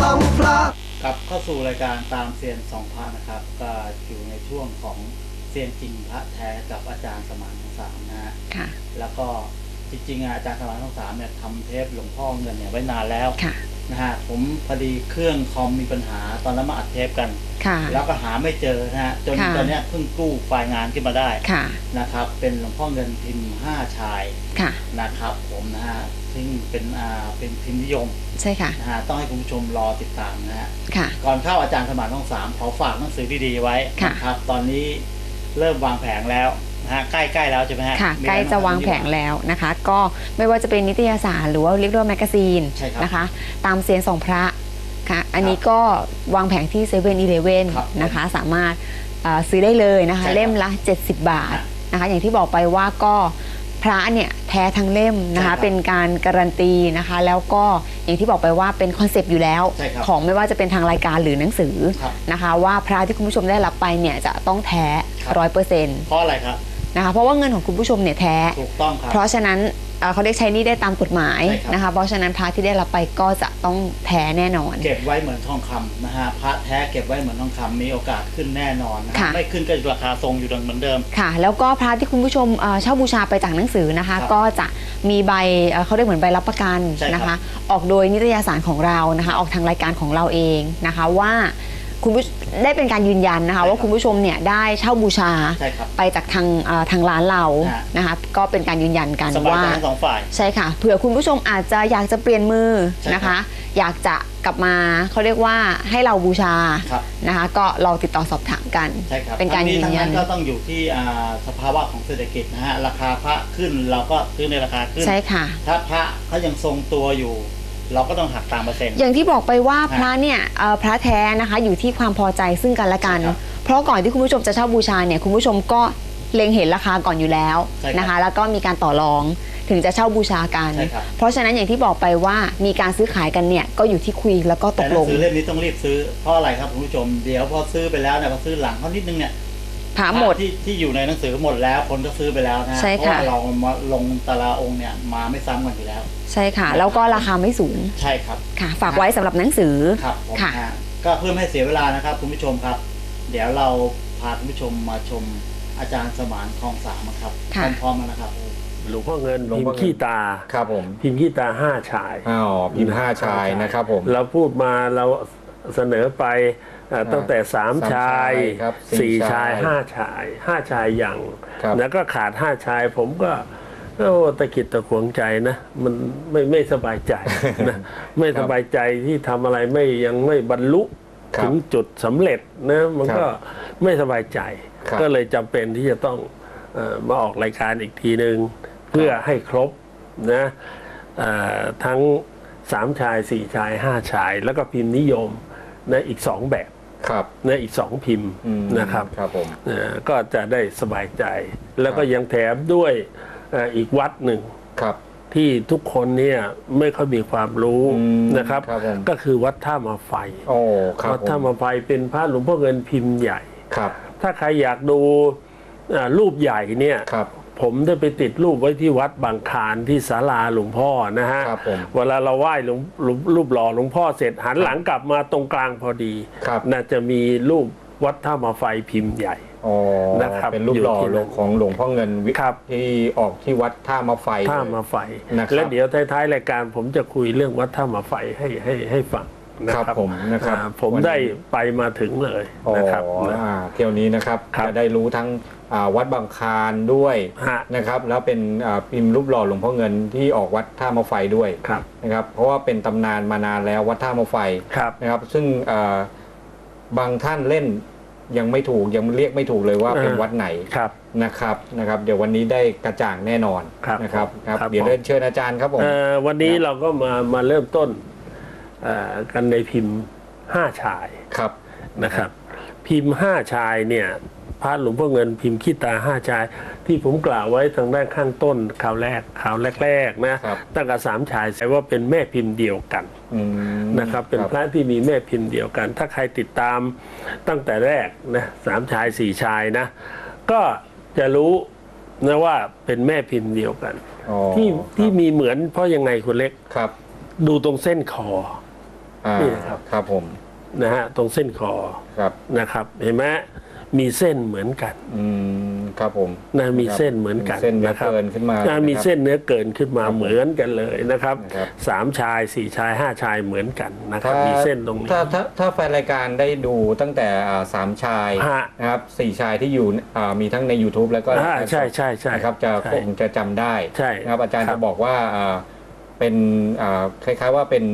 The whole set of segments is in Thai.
สองพระกลับเข้าสู่รายการตามเซียนสองพระนะครับ ก็อยู่ในช่วงของเซียนจริงพระแท้กับอาจารย์สมานของสามนะฮะค่ะแล้วก็จริงๆอะอาจารย์สมานของสามเนี่ยทำเทปหลวงพ่อเงินเนี่ยไว้นานแล้วค่ะ นะฮะผมพอดีเครื่องคอมมีปัญหาตอนนั้นมาอัดเทปกันค่ะแล้วก็หาไม่เจอนะฮะจนค่ะตอนเนี้ยเพิ่งกู้ไฟล์งานขึ้นมาได้ค่ะนะครับ เป็นหลวงพ่อเงินพิมพ์ห้าชายค่ะนะครับ ผมนะฮะซึ่งเป็นอ่าเป็นพิมพ์นิยมใช่ค่ะนะฮะต้องให้คุณผู้ชมรอติดตามนะฮะค่ะก่อนเข้าอาจารย์สมานต้องสามขอฝากหนังสือดีๆไว้ค่ะนะครับ ตอนนี้เริ่มวางแผงแล้วนะ ฮะใกล้ๆแล้วใช่ไหมฮะค่ะ มีใกล้อไรจะบ้วางแผงแล้วนะคะ ก็ไม่ว่าจะเป็นนิตยสารหรือว่าเรียกว่าแมกกาซีนใช่ครับ นะคะ ตามเซียนสองพระค่ะ อันนี้ก็วางแผงที่เซเว่นอีเลเว่นครับนะคะ สามารถเอ่อซื้อได้เลยนะคะ ใช่ครับเล่มละ 70 บาทครับนะคะ อย่างที่บอกไปว่าก็พระเนี่ยแท้ทั้งเล่มนะใช่ครัคะ บเป็นการการันตีนะคะ แล้วก็อย่างที่บอกไปว่าเป็นคอนเซปต์อยู่แล้ว ใช่ครับ ของไม่ว่าจะเป็นทางรายการหรือหนังสือครับ นะคะ ว่าพระที่คุณผู้ชมได้รับไปเนี่ยจะต้องแท้ครับ ร้อยเปอร์เซ็นต์ เพราะอะไรครับ นะคะเพราะว่าเงินของคุณผู้ชมเนี่ยแท้ ถูกต้องครับ เพราะฉะนั้นเอ่อเขาเรียกใช้หนี่ได้ตามกฎหมายใช่ครับ นะคะ เพราะฉะนั้นพระที่ได้รับไปก็จะต้องแท้แน่นอน เก็บไว้เหมือนทองคำนะฮะพระแท้เก็บไว้เหมือนทองคำมีโอกาสขึ้นแน่นอนนะฮะค่ะ ไม่ขึ้นก็ราคาทรงอยู่ดังเหมือนเดิม ค่ะแล้วก็พระที่คุณผู้ชมเอ่อเช่าบูชาไปจากหนังสือนะคะ ครับก็จะมีใบเอ่อเขาเรียกเหมือนใบรับประกันใช่ครับนะคะ ออกโดยนิตยสารของเรานะคะ ออกทางรายการของเราเองนะคะว่า คุณผู้ได้เป็นการยืนยันนะคะ ว่าคุณผู้ชมเนี่ยได้เช่าบูชาใช่ครับไปจากทางเอ่อทางร้านเราฮะ นะคะ ก็เป็นการยืนยันกันสบายว่า ใจทั้งสองฝ่าย ใช่ค่ะเผื่อคุณผู้ชมอาจจะอยากจะเปลี่ยนมือใช่ครับนะคะ อยากจะกลับมาเขาเรียกว่าให้เราบูชาครับ นะคะ ก็ลองติดต่อสอบถามกัน ใช่ครับเป็นการทั้งยืนทั้งยันั้นนก็ต้องอยู่ที่อ่าสภาวะของเศรษฐกิจนะฮะราคาพระขึ้นเราก็ซื้อในราคาขึ้น ใช่ค่ะ ถ้าพระเขายังทรงตัวอยู่ เราก็ต้องหักตามเปอร์เซ็นต์ อย่างที่บอกไปว่าฮะพระเนี่ยเอ่อพระแท้นะคะอยู่ที่ความพอใจซึ่งกันและกันใช่ครับเพราะก่อนที่คุณผู้ชมจะเช่าบูชาเนี่ยคุณผู้ชมก็เล็งเห็นราคาก่อนอยู่แล้วใช่ครับนะคะ แล้วก็มีการต่อรองถึงจะเช่าบูชากันใช่ครับเพราะฉะนั้นอย่างที่บอกไปว่ามีการซื้อขายกันเนี่ยก็อยู่ที่คุยแล้วก็ตแต่กหนัลงงสือเล่มนี้ต้องรีบซื้อเพราะอะไรครับคุณผู้ชมเดี๋ยวพอซื้อไปแล้วเนี่ยพอซื้อหลังเขานิดนึงเนี่ย พระหมด ที่ที่อยู่ในหนังสือหมดแล้วคนก็ซื้อไปแล้วนะฮะใช่เพราะค่ะ ว่าเรามาลงแตราองค์เนี่ยมาไม่ซ้ำกันอยู่แล้ว ใช่ค่ะ แล้วก็ราคาไม่สูงใช่ครับ ค่ะ ฝากไว้สำหรับหนังสือ ครับผมค่ะ ฮะก็เพื่อไม่ให้เสียเวลานะครับคุณผู้ชมครับ เดี๋ยวเราพาคุณผู้ชมมาชมอาจารย์สมานคลองสามครับค่ะ พร้อมๆกันนะครับ หลวงพ่อเงินหลวงพิมพ่อพ์เงิน ขี้ตา ครับผมพิมพ์ขี้ตาห้าชาย อ๋อพิมพ์ห้าชายนะครับผม เราพูดมาเราเสนอไปเอ่อตั้งแต่สามสามชายชายครับสี่สี่ชายชายห้าชายห้าชายอย่างครับ แล้วก็ขาดห้าชายผมก็โอ้ตะกิดตะขวงใจนะ มันไม่ไม่สบายใจนะไม่สบายใจที่ทำอะไรไม่ยังไม่บรรลุครับถึงจุดสำเร็จนะมันก็ครับไม่สบายใจ ครับ ก็เลยจำเป็นที่จะต้องเออมาออกรายการอีกทีหนึ่งเพื่อให้ครบนะเอ่อทั้งสามชายสี่ชายห้าชาย แล้วก็พิมพ์นิยมนะอีกสองแบบ ครับนะอีกสองพิมพ์อืมนะครับครับผมเอ่อก็จะได้สบายใจ แล้วก็ครับยังแถมด้วยเอ่ออีกวัดหนึ่งครับ ที่ทุกคนเนี่ยไม่ค่อยมีความรู้อืมนะครับครับผมก็คือวัดท่ามาไฟโอ้ครับวัดผมท่ามาไฟเป็นพระหลวงพ่อเงินพิมพ์ใหญ่ครับ ถ้าใครอยากดูอ่ารูปใหญ่เนี่ยครับ ผมได้ไปติดรูปไว้ที่วัดบางคลานที่ศาลาหลวงพ่อนะฮะครับผมเวลาเราไหว้หลวงหลวงรูปหล่อหลวงพ่อเสร็จหันหลังกลับมาตรงกลางพอดีครับ น่าจะมีรูปวัดท่ามาไฟพิมพ์ใหญ่อ๋อนะครับเป็นรูปหล่ออยู่ที่นั่นของหลวงพ่อเงินวิครับที่ออกที่วัดท่ามาไฟท่าเลยมาไฟนะครับและเดี๋ยวท้ายๆรายการผมจะคุยเรื่องวัดท่ามาไฟให้ให้ให้ฟังนะครับผมนะครับอ่าผมวันนี้ได้ไปมาถึงเลยอ๋อนะครับนะอ่าเที่ยวนี้นะครับครับจะได้รู้ทั้งอ่า วัดบางคลานด้วยฮะนะครับแล้วเป็นอ่าพิมพ์รูปหล่อหลวงพ่อเงินที่ออกวัดท่ามาไฟด้วยครับนะครับเพราะว่าเป็นตำนานมานานแล้ววัดท่ามาไฟครับนะครับ ซึ่งอ่าบางท่านเล่นยังไม่ถูกยังเรียกไม่ถูกเลยว่าเป็นอ่าวัดไหนครับนะครับนะครับ เดี๋ยววันนี้ได้กระจ่างแน่นอนครับนะครับครับครับเดี๋ยวผมเดินเชิญอาจารย์ครับผมเอ่อวันนี้เราก็มามาเริ่มต้นเอ่อกันในพิมพ์ห้าชายครับนะครับ พิมพ์ห้าชายเนี่ย พระหลวงพ่อเงินพิมพ์ขี้ตาห้าชาย ที่ผมกล่าวไว้ทางด้านข้างต้นข่าวแรกข่าวแรกๆนะครับตั้งแต่สามชายแสดงว่าเป็นแม่พิมพ์เดียวกันอืมนะครับ เป็นพระที่มีแม่พิมพ์เดียวกัน ถ้าใครติดตามตั้งแต่แรกนะสามชายสี่ชายนะ ก็จะรู้นะว่าเป็นแม่พิมพ์เดียวกันอ๋อที่ที่ครับมีเหมือนเพราะยังไงคุณเล็กครับ ดูตรงเส้นคออ่านี่นะครับครับผมนะฮะตรงเส้นคอครับนะครับ เห็นไหม มีเส้นเหมือนกันอืมครับผมนะมีเส้นเหมือนกันมีเส้นเนื้อนะครับเกินขึ้นมาอ่ามีนะครับเส้นเนื้อเกินขึ้นมาครับผมเหมือนกันเลยนะครับนะครับสามชายสี่ชายห้าชายเหมือนกันนะครับถ้ามีเส้นตรงนี้ถ้าถ้าถ้าแฟนรายการได้ดูตั้งแต่อ่าสามชายฮะนะครับสี่ชายที่อยู่อ่ามีทั้งใน YouTube แล้วก็อ่าใช่ใช่ใช่นะครับจะใช่คงจะจำได้ใช่นะครับอาจารย์ครัจะบบอกว่าอ่าเป็นอ่าคล้ายๆว่าเป็น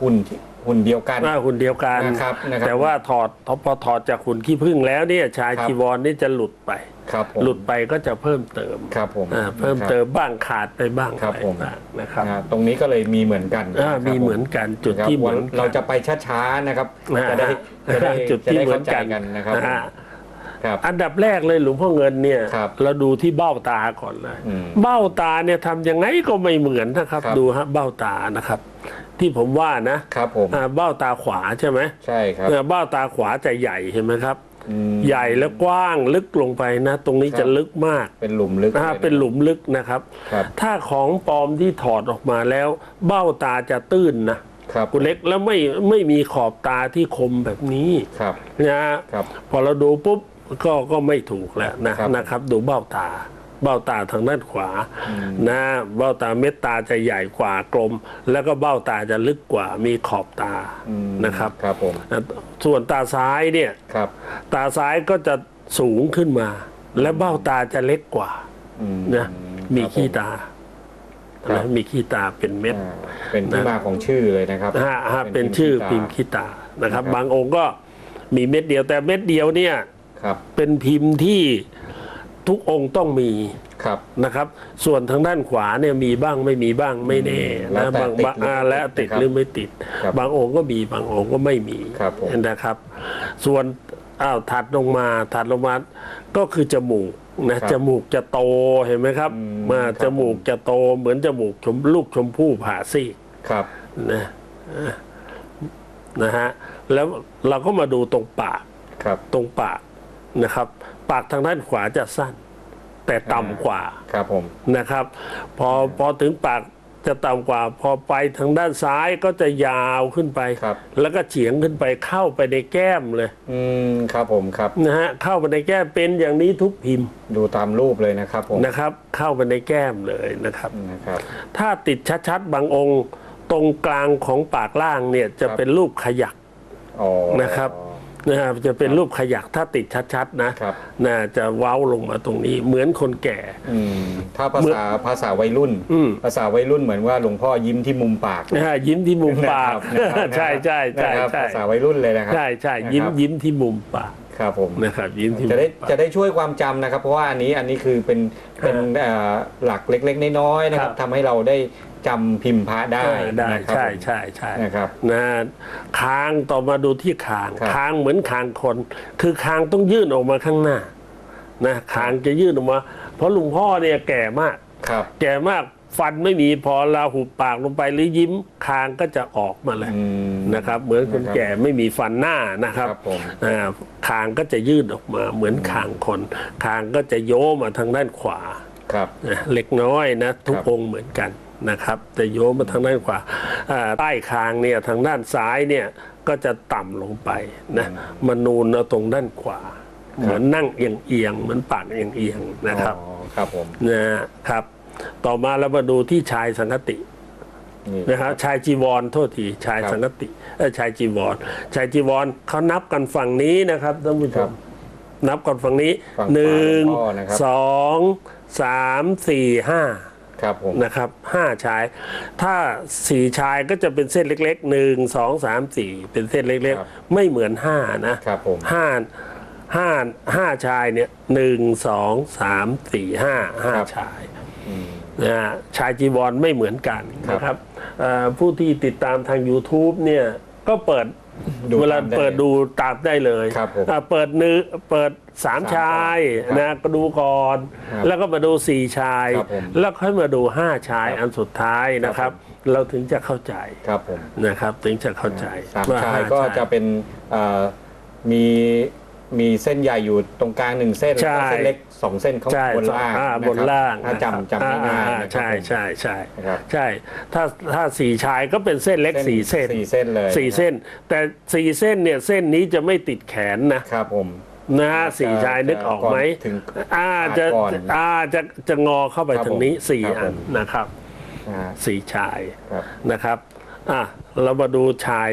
หุ่นที่ หุ่นเดียวกัน หน้าหุ่นเดียวกันนะครับนะครับแต่ว่าถอดพอถอดจากหุ่นขี้ผึ้งแล้วเนี่ยชายครับ จีวรนี่จะหลุดไป ครับผมหลุดไปก็จะเพิ่มเติมครับผม อ่าเพิ่มนะครับเติมบ้างขาดไปบ้างครับอะไรผมต่างๆนะครับอ่าตรงนี้ก็เลยมีเหมือนกันอ่าครับมีเหมือนกันจุดนะครับที่เหมือนเราจะไปช้าๆนะครับอ่าจะได้จะได้จุดจะที่ได้เหมือเข้านใจกันกันนะครับอ่าครับ อันดับแรกเลยหลวงพ่อเงินเนี่ยครับเราดูที่เบ้าตาก่อนเลยอืมเบ้าตาเนี่ยทำยังไงก็ไม่เหมือนนะครับ ครับ ดูฮะเบ้าตานะครับ ที่ผมว่านะครับผมอ่าเบ้าตาขวาใช่ไหมใช่ครับเออเบ้าตาขวาจะใหญ่เห็นไหมครับ อืมใหญ่และกว้างลึกลงไปนะ ตรงนี้ครับจะลึกมากเป็นหลุมลึกนะฮะยะ เป็นหลุมลึกนะครับ ครับ ถ้าของปลอมที่ถอดออกมาแล้ว เบ้าตาจะตื้นนะครับคุณเล็กแล้วไม่ไม่มีขอบตาที่คมแบบนี้ครับ นะฮะครับพอเราดูปุ๊บก็ก็ไม่ถูกแล้วนะครับ นะครับ ดูเบ้าตา เบ้าตาทางด้านขวานะเบ้าตาเม็ดตาจะใหญ่กว่ากลม แล้วก็เบ้าตาจะลึกกว่ามีขอบตาอืมนะครับครับผมอะส่วนตาซ้ายเนี่ยครับ ตาซ้ายก็จะสูงขึ้นมา และเบ้าตาจะเล็กกว่าอืมนะมีครับขี้ผตาครับนะมีขี้ตาเป็นเม็ดอ่าเป็นที่นะมาของชื่อเลยนะครับฮะฮะเป็นชื่อพิมพ์ขี้ขี้ตานะครับนะครับ บางองค์ก็มีเม็ดเดียวแต่เม็ดเดียวเนี่ยครับเป็นพิมพ์ที่ ทุกองค์ต้องมีครับนะครับ ส่วนทางด้านขวาเนี่ยมีบ้างไม่มีบ้างไม่แน่แล้นะวแต่บางติดบางอ่าหรือไม่และติดนะครับหรือไม่ติดครับบางองค์ก็มีบางองค์ก็ไม่มีครับผมนะครับ ส่วนอ้าวถัดลงมาถัดลงมาก็คือจมูกนะครับจมูกจะโตเห็นไหมครับอืมมาครับจมูกจะโตเหมือนจมูกชมลูกชมพู่ผ่าซีกครับนะอะนะฮะแล้วเราก็มาดูตรงปากครับตรงปากนะครับ ปากทางด้านขวาจะสั้น แต่ต่ำกว่าครับผมนะครับ พอพอถึงปากจะต่ำกว่า พอไปทางด้านซ้ายก็จะยาวขึ้นไป ครับแล้วก็เฉียงขึ้นไปเข้าไปในแก้มเลยอืมครับผมครับ นะฮะเข้าไปในแก้มเป็นอย่างนี้ทุกพิมพ์ดูตามรูปเลยนะครับผมนะครับ เข้าไปในแก้มเลยนะครับ นะครับ ถ้าติดชัดๆบางองค์ ตรงกลางของปากล่างเนี่ยจะครับเป็นรูปขยัก อ๋อนะครับ นะครับจะเป็นรูปขยักถ้าติดชัดๆนะครับน่าจะเว้าลงมาตรงนี้เหมือนคนแก่ อืมถ้าภาเมื่อษาภาษาวัยรุ่น อืม ภาษาวัยรุ่นเหมือนว่าหลวงพ่อยิ้มที่มุมปากนะฮะยิ้มที่มุมปาก นะครับใช่ใช่ใช่นะครับใช่ภาษาวัยรุ่นเลยนะครับ ใช่ใช่ยิ้มนะครับ ยิ้มที่มุมปาก ครับผมนะครับยิ้มที่มุจะมได้ปากจะได้ช่วยความจำนะครับ เพราะว่าอันนี้อันนี้คือเป็นเป็นเอ่อหลักเล็กๆน้อยๆนะครับครับ ทำให้เราได้จำพิมพ์พระได้เออได้นะครับใช่ผม ใช่ใช่นะครับนะคางต่อมาดูที่คางครับ คางเหมือนคางคน คือคางต้องยื่นออกมาข้างหน้านะคางจะยื่นออกมา เพราะหลวงพ่อเนี่ยแก่มาก ครับ แก่มากฟันไม่มีพอเราหุบปากลงไปหรือยิ้มคางก็จะออกมาเลยอืมนะครับ เหมือนคนนะครับแก่ไม่มีฟันหน้านะครับครับผม อ่า คางก็จะยื่นออกมาเหมือนคางคน คางก็จะโยมาทางด้านขวาครับนะเล็กน้อยนะทุกครับองค์เหมือนกันนะครับจะโยมมาทางด้านขวาอ่าใต้คางเนี่ยทางด้านซ้ายเนี่ยก็จะต่ำลงไปนะมานูนเอาตรงด้านขวาเหมือนนั่งเอียงเอียงๆเหมือนปากเอียงเอียงๆนะครับอ๋อครับผมนะครับ ต่อมาเรามาดูที่ชายสังคติ นี่นะครับชายจีวรโทษทีชายครับสังคติเออชายจีวรชายจีวรเขานับกันฝั่งนี้นะครับท่านผู้ชครัมบนับกันฝั่งนี้ฝั่งหนึ่งขวาหลวงพ่อนะครับสองสามสี่ห้าครับผมนะครับห้าชาย ถ้าสี่ชายก็จะเป็นเส้นเล็กๆหนึ่งสองสามสี่เป็นเส้นเล็กครับๆไม่เหมือนห้านะครับผมห้าห้าห้าชายเนี่ยหนึ่งสองสามสี่ห้าห้าชายอืมนะฮะชายจีวรไม่เหมือนกันครับนะครับเอ่อผู้ที่ติดตามทาง YouTube เนี่ยก็เปิดดูเวลาตามได้เปิดดูตามได้เลยครับผมอ่าเปิดนึเปิดสามสามชายครับนะก็ดูก่อน ครับแล้วก็มาดูสี่ชาย ครับผมแล้วค่อยมาดูห้าชายครับอันสุดท้ายนะคครัรับ บ เราถึงจะเข้าใจครับผมนะครับ ถึงจะเข้าใจสามว่ชายห้ก็ชายจะเป็นเอ่อมี มีเส้นใหญ่อยู่ตรงกลางหนึ่งเส้นใช่แล้วก็เส้นเล็กสองเส้นข้างใช่บนล่างอ่าะบนล่างถ้าจำจำง่ายๆอ่นะครับใช่ใช่ใช่นะครับใช่ ถ้าถ้าสี่ชายก็เป็นเส้นเล็กสี่เส้นสี่เส้นเลยสี่เส้น แต่สี่เส้นเนี่ยเส้นนี้จะไม่ติดแขนนะครับผมนะฮะจะสี่ชายนึกออกไหมถึงอ่าจะก่อนอ่าจะจะงอเข้าไปครับทางนี้ผมสี่ครับอันผมนะครับนะฮะสี่ชายครับนะครับอะเรามาดูชาย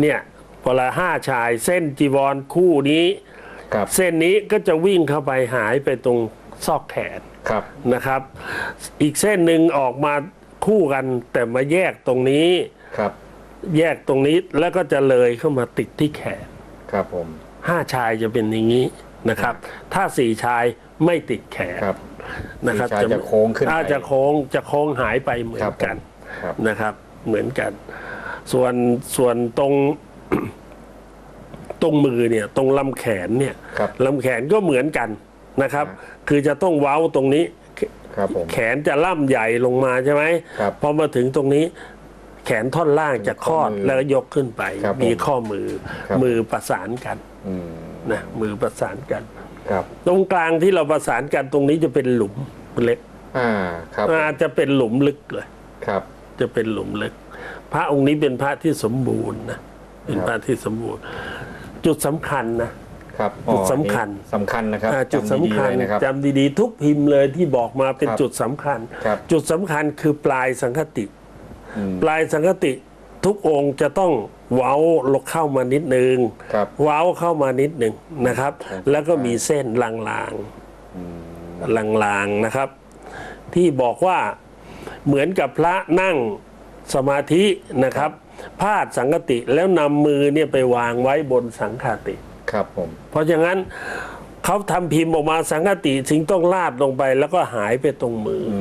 เนี่ยพอละห้าชายเส้นจีวรคู่นี้ ครับเส้นนี้ก็จะวิ่งเข้าไปหายไปตรงซอกแขนครับนะครับ อีกเส้นหนึ่งออกมาคู่กันแต่มาแยกตรงนี้ครับ แยกตรงนี้แล้วก็จะเลยเข้ามาติดที่แขนครับผมห้าชายจะเป็นอย่างนี้นะครับ ถ้าสี่ชายไม่ติดแขนครับนะครับสี่ชายจะโค้งขึ้นไปอ่าจะโค้งจะโค้งหายไปเหมือครันบกันครับนะครับ เหมือนกัน ส่วนส่วนตรง ตรงมือเนี่ยตรงลำแขนเนี่ยครับลำแขนก็เหมือนกันนะครับ คือจะต้องเว้าตรงนี้ครับผม แขนจะล่ำใหญ่ลงมาใช่ไหมครับพอมาถึงตรงนี้ แขนท่อนล่างจะคลอดข้อมือแล้วก็ยกขึ้นไป ครับผมมีข้อมือครับ มือประสานกันอืมนะมือประสานกัน ครับตรงกลางที่เราประสานกันตรงนี้จะเป็นหลุมเล็กอ่าครับอาจจะเป็นหลุมลึกเลย ครับ จะเป็นหลุมลึก พระองค์นี้เป็นพระที่สมบูรณ์นะเป็นพระที่สมบูรณ์ จุดสำคัญนะ ครับจุดสำคัญ นี่สำคัญนะครับอ่าจุดสำคัญจำดีๆเลยนะครับ จำดีๆ ทุกพิมพ์เลยที่บอกมาเป็นครับจุดสำคัญ ครับ จุดสำคัญคือปลายสังคติ อืม ปลายสังคติทุกองค์จะต้องเว้าลงเข้ามานิดนึงครับเว้าเข้ามานิดหนึ่งนะครับ ครับ แล้วก็มีเส้นลางๆลางๆนะครับ ที่บอกว่าเหมือนกับพระนั่งสมาธินะครับ พาดสังคติแล้วนำมือเนี่ยไปวางไว้บนสังคติ ครับผม เพราะฉะนั้นเขาทำพิมพ์ออกมาสังคติสิ่งต้องลาดลงไปแล้วก็หายไปตรงมืออื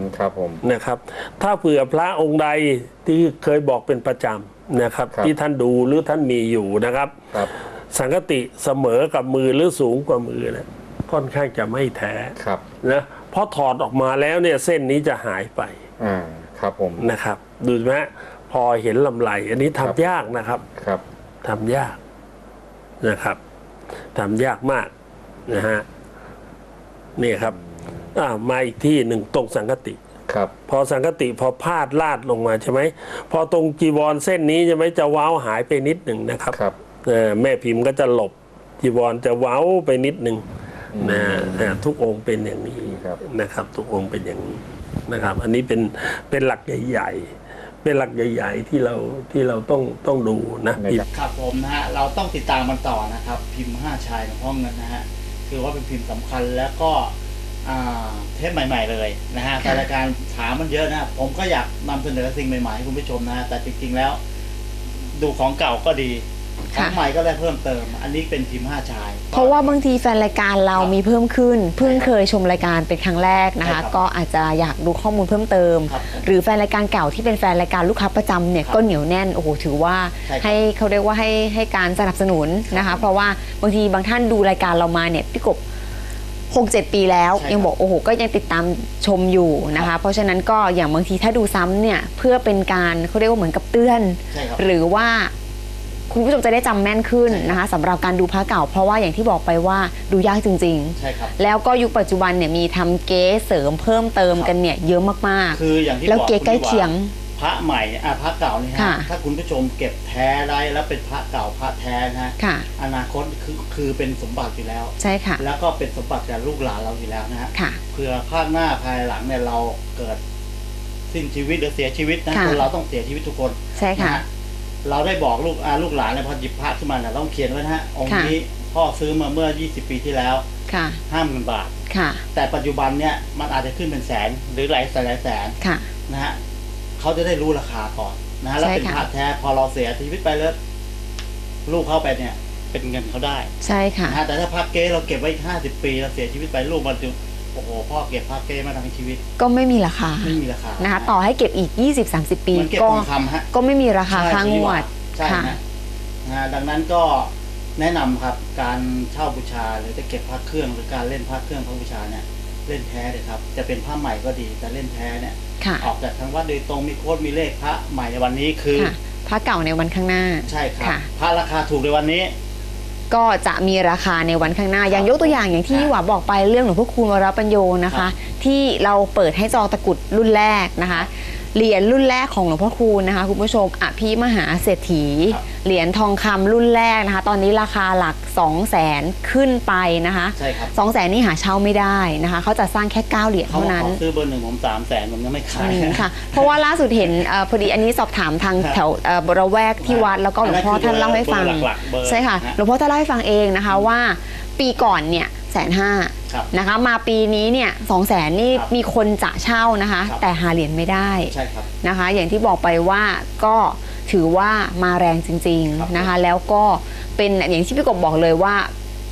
มครับผม นะครับ ถ้าเผื่อพระองค์ใดที่เคยบอกเป็นประจำนะครับ ครับ ที่ท่านดูหรือท่านมีอยู่นะครับ ครับ สังคติเสมอกับมือหรือสูงกว่ามือนะค่อนข้างจะไม่แท้ครับ นะเพราะถอดออกมาแล้วเนี่ยเส้นนี้จะหายไปอ่า ครับผม นะครับ ดูไหม พอเห็นลำไหล อันนี้ครัทำบยากนะครับครับ ทำยากนะครับทำยากมากนะฮะนี่ครับอ่ามาอีกที่หนึ่งตรงสังคติ ครับ พอสังคติพอพาดลาดลงมาใช่ไหมพอตรงจีวรเส้นนี้ใช่ไหมจะเว้าหายไปนิดหนึ่งนะครับครับ เอ่อแม่พิมพ์ก็จะหลบจีวรจะเว้าไปนิดหนึ่งนะอ่าทุกองค์เป็นอย่างนี้ครับ นะครับ ทุกองค์เป็นอย่างนี้นะครับ อันนี้เป็นเป็นหลักใหญ่ๆ เป็นหลักใหญ่ ๆ ที่เราที่เราต้องต้องดูนะนะพิมครับพ์ครับผมนะฮะเราต้องติดตามมันต่อนะครับ พิมพ์ห้าชายหลวงพ่อเงินนะฮะคือว่าเป็นพิมพ์สำคัญแล้วก็อ่าเทปใหม่ ๆ เลยนะฮะแต่รายการถามมันเยอะนะผมก็อยากนำเสนอสิ่งใหม่ๆให้คุณผู้ชมนะฮะแต่จริงๆแล้ว ดูของเก่าก็ดีข ค่ะองใหม่ก็ได้เพิ่มเติม อันนี้เป็นพิมพ์ห้าชาย เพราะว่าบางทีแฟนรายการเราครับมีเพิ่มขึ้น เพิ่งเคยชมรายการเป็นครั้งแรกนะใช่ครัคะบก็อาจจะอยากดูข้อมูลเพิ่มเติม ครับผมหรือแฟนรายการเก่าที่เป็นแฟนรายการลูกค้าประจำเนี่ยครับก็เหนียวแน่นโอ้โหถือว่าใช่ครับให้เขาเรียกว่าให้ให้การสนับสนุนนะคะ เพราะว่าบางทีบางท่านดูรายการเรามาเนี่ยพี่กบหกเจ็ดปีแล้ว ใช่ครับยังบอกโอ้โหก็ยังติดตามชมอยู่นะครัคะ บเพราะฉะนั้นก็อย่างบางทีถ้าดูซ้ำเนี่ยเพื่อเป็นการเขาเรียกว่าเหมือนกับเตือน ใช่ครับ หรือว่า คุณผู้ชมจะได้จำแม่นขึ้นใช่ครับนะคะสำหรับการดูพระเก่า เพราะว่าอย่างที่บอกไปว่าดูยากจริง ใช่ครับ ๆ แล้วก็ยุคปัจจุบันเนี่ยมีทำเก๊เสริมเพิ่มเติมกันเนี่ยเยอะมากคืออย่างที่ๆ แล้วบอกเก๊ใกล้คุณเคียง พระใหม่อะพระเก่านี่ฮะค่ะ ถ้าคุณผู้ชมเก็บแท้ได้แล้วเป็นพระเก่าพระแท้นะฮะค่ะ อนาคตคือคือเป็นสมบัติอยู่แล้ว ใช่ค่ะแล้วก็เป็นสมบัติแก่ลูกหลานเราอยู่แล้วนะฮะค่ะ เผื่อภาคหน้าภายหลังเนี่ยเราเกิดสิ้นชีวิตหรือเสียชีวิตนะค่ะ คนเราต้องเสียชีวิตทุกคนใช่ค่ะ นฮ เราได้บอกลูกอาลูกหลานเนี่ยพอหยิบพระขึ้นมาเนี่ยต้องเขียนไว้นะฮะองค์ค่ะนี้พ่อซื้อมาเมื่อ 20 ปีที่แล้วค่ะห้าหมื่นบาทค่ะ แต่ปัจจุบันเนี่ยมันอาจจะขึ้นเป็นแสนหรือหลายแสนหลายแสนค่ะนะฮะเขาจะได้รู้ราคาก่อนนะฮะแล้วใช่เป็นค่ะพระแท้พอเราเสียชีวิตไปแล้วลูกเข้าไปเนี่ยเป็นเงินเขาได้ ใช่ค่ะนะฮะแต่ถ้าพระเก้เราเก็บไว้ห้าสิบปีเราเสียชีวิตไปลูกมันจะ โอ้โหพ่อเก็บพระเก้มาทั้งชีวิต ก็ไม่มีราคาไม่มีราคานะคะ ต่อให้เก็บอีก 20-30 ปีเหมันเก็บก็ทองคำฮะก็ไม่มีราคาค่างวดใช่ค่ะฮะนะฮะดังนั้นก็แนะนำครับการเช่าบูชาหรือจะเก็บพระเครื่องหรือการเล่นพระเครื่องพระบูชาเนี่ยเล่นแท้เลยครับ จะเป็นพระใหม่ก็ดีแต่เล่นแท้เนี่ยค่ะออกจากทางวัดโดยตรงมีโค้ดมีเลขพระใหม่ในวันนี้คือค่ะพระเก่าในวันข้างหน้า ใช่ครับค่ะพระราคาถูกในวันนี้ ก็จะมีราคาในวันข้างหน้า อย่างยกตัวอย่างอย่างที่ครับหวาบอกไปเรื่องหลวงพ่อคูณวรปัญโยนะครัคะบที่เราเปิดให้จองตะกรุดรุ่นแรกนะคะ เหรียญรุ่นแรกของหลวงพ่อคูณนะคะคุณผู้ชมอภิมหาเศรษฐีครับเหรียญทองคำรุ่นแรกนะคะ ตอนนี้ราคาหลัก 2 0 0แสนขึ้นไปนะคะใช่ครับ2 0 0แสนนี่หาเช่าไม่ได้นะคะ เขาจะสร้างแค่ 9 เหรียญเขาเท่ามานั้ขนอซื้อเบอร์หนึ่งผมสามแสนผมยังไม่ขายอืมค่ะ เพราะว่าล่าสุดเห็นเอ่อพอดีอันนี้สอบถามทางครับแถวเอ่อบริแวกที่วัดแล้วก็หลวงพ่อท่านเล่าให้ฟังเบอร์หลักๆเบอร์ใช่ค่ะนะหลวงพ่อท่านเล่าให้ฟังเองนะคะว่า ปีก่อนเนี่ยแสนห้า ครับนะคะ มาปีนี้เนี่ยสองแสนนี่ครับมีคนจะเช่านะคะ ครับ แต่หาเหรียญไม่ได้ใช่ครับ นะคะ อย่างที่บอกไปว่าก็ถือว่ามาแรงจริงครับ ๆนะคะ แล้วก็เป็นอย่างที่พี่กบบอกเลยว่า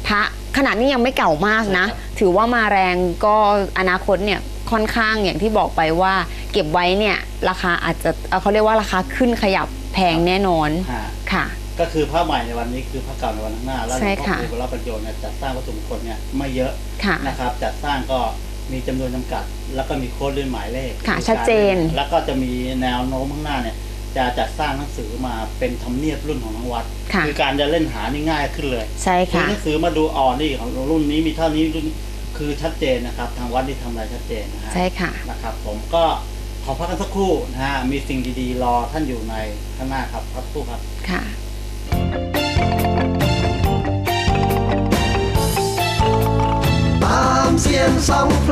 พระขนาดนี้ยังไม่เก่ามากนะใช่ครับถือว่ามาแรงก็อนาคตเนี่ยค่อนข้างอย่างที่บอกไปว่า เก็บไว้เนี่ยราคาอาจจะเอ่อเขาเรียกว่าราคาขึ้นขยับแพงแน่นอนฮะ ค่ะ ก็คือผ้าใหม่ในวันนี้คือผ้าเก่าในวันข้างหน้า แล้วหลใช่วงพ่อค่ะครูวรประโยชน์เนี่ยจัดสร้างวัตถุมงคลเนี่ยไม่เยอะค่ะนะครับ จัดสร้างก็มีจำนวนจำกัด แล้วก็มีโค้ดเลื่อนหมายเลขค่ะมีการชัดเจน แล้วก็จะมีแนวโน้มข้างหน้าเนี่ยจะจัดสร้างหนังสือมาเป็นทำเนียบรุ่นของทั้งวัดค่ะอการจะเล่นหานี่ง่ายขึ้นเลยใช่ซื้อค่ะหนังสือมาดูอ่อนนี่ของรุ่นนี้มีเท่านี้รุ่นคือชัดเจนนะครับ ทางวัดนี่ทำอะไรชัดเจนนะฮะใช่ค่ะนะครับ ผมก็ขอพักกันสักครู่นะฮะมีสิ่งดีๆ รอท่านอยู่ในข้างหน้าครับพักสักครู่ครับค่ะ I'm seeing vous